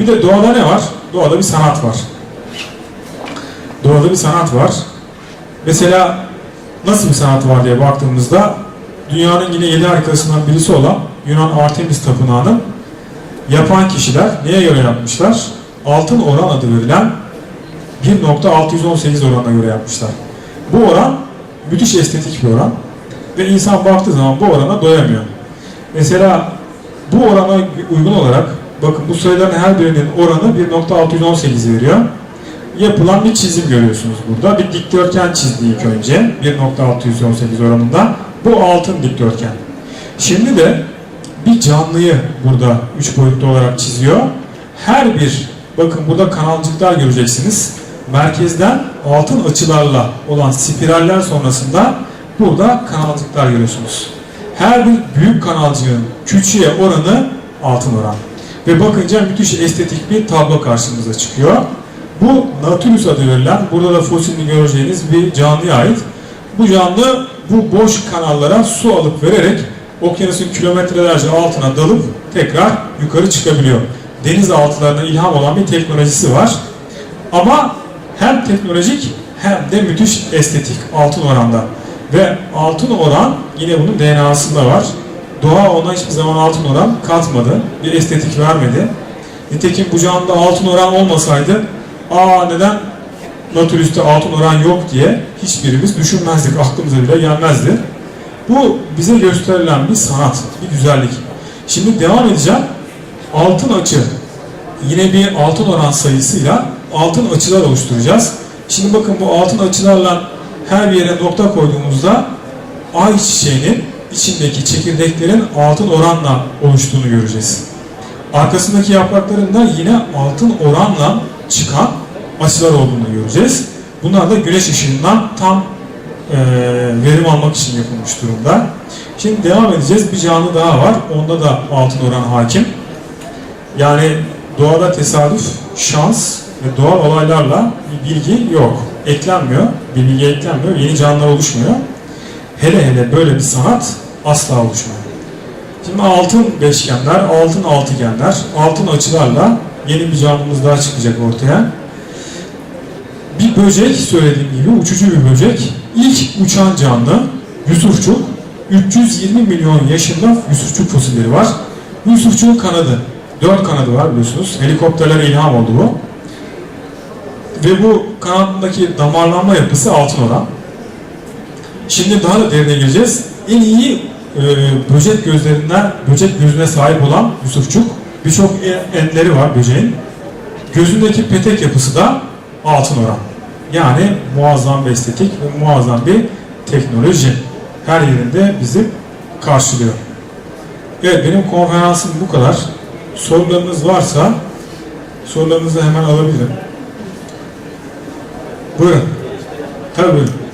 Bir de doğada ne var? Doğada bir sanat var. Doğada bir sanat var. Mesela nasıl bir sanat var diye baktığımızda dünyanın yine yedi harikasından birisi olan Yunan Artemis Tapınağı'nın yapan kişiler neye göre yapmışlar? Altın oran adı verilen 1.618 oranına göre yapmışlar. Bu oran müthiş estetik bir oran ve insan baktığı zaman bu orana doyamıyor. Mesela bu orana uygun olarak bakın bu sayıların her birinin oranı 1.618 veriyor. Yapılan bir çizim görüyorsunuz burada. Bir dikdörtgen çizdi ilk önce 1.618 oranında. Bu altın dikdörtgen. Şimdi de bir canlıyı burada üç boyutlu olarak çiziyor. Her bir bakın burada kanalcıklar göreceksiniz. Merkezden altın açılarla olan spiraller sonrasında burada kanalcıklar görüyorsunuz. Her bir büyük kanalcığın küçüğe oranı altın oran. Ve bakınca müthiş estetik bir tablo karşımıza çıkıyor. Bu Nautilus adı verilen, burada da fosilini göreceğiniz bir canlıya ait. Bu canlı bu boş kanallara su alıp vererek okyanusun kilometrelerce altına dalıp tekrar yukarı çıkabiliyor. Deniz altılarına ilham olan bir teknolojisi var. Ama hem teknolojik hem de müthiş estetik altın oranda. Ve altın oran yine bunun DNA'sında var. Doğa ona hiçbir zaman altın oran katmadı. Bir estetik vermedi. Nitekim bu canlıda altın oran olmasaydı aa neden Nautilus'ta altın oran yok diye hiçbirimiz düşünmezdik. Aklımıza bile gelmezdi. Bu bize gösterilen bir sanat, bir güzellik. Şimdi devam edeceğim. Altın açı. Yine bir altın oran sayısıyla altın açılar oluşturacağız. Şimdi bakın bu altın açılarla her bir yere nokta koyduğumuzda ay çiçeğinin içindeki çekirdeklerin altın oranla oluştuğunu göreceğiz. Arkasındaki yaprakların da yine altın oranla çıkan açılar olduğunu göreceğiz. Bunlar da güneş ışığından tam e, verim almak için yapılmış durumda. Şimdi devam edeceğiz. Bir canlı daha var. Onda da altın oran hakim. Yani doğada tesadüf, şans ve doğal olaylarla bir bilgi yok. Eklenmiyor. Bir bilgi eklenmiyor. Yeni canlılar oluşmuyor. Hele hele böyle bir sanat asla oluşmuyor. Şimdi altın beşgenler, altın altıgenler, altın açılarla yeni bir canlımız daha çıkacak ortaya. Bir böcek söylediğim gibi uçucu bir böcek. İlk uçan canlı Yusufçuk. 320 milyon yaşında Yusufçuk fosilleri var. Yusufçuk'un kanadı. Dört kanadı var biliyorsunuz. Helikopterlere ilham oldu bu. Ve bu kanadındaki damarlanma yapısı altın oran. Şimdi daha da derine gireceğiz. En iyi e, böcek gözlerinden, böcek gözüne sahip olan Yusufçuk. Birçok e- enleri var böceğin. Gözündeki petek yapısı da altın oran. Yani muazzam bir estetik ve muazzam bir teknoloji. Her yerinde bizi karşılıyor. Evet benim konferansım bu kadar. Sorularınız varsa sorularınızı hemen alabilirim. Buyurun. Tabii buyurun.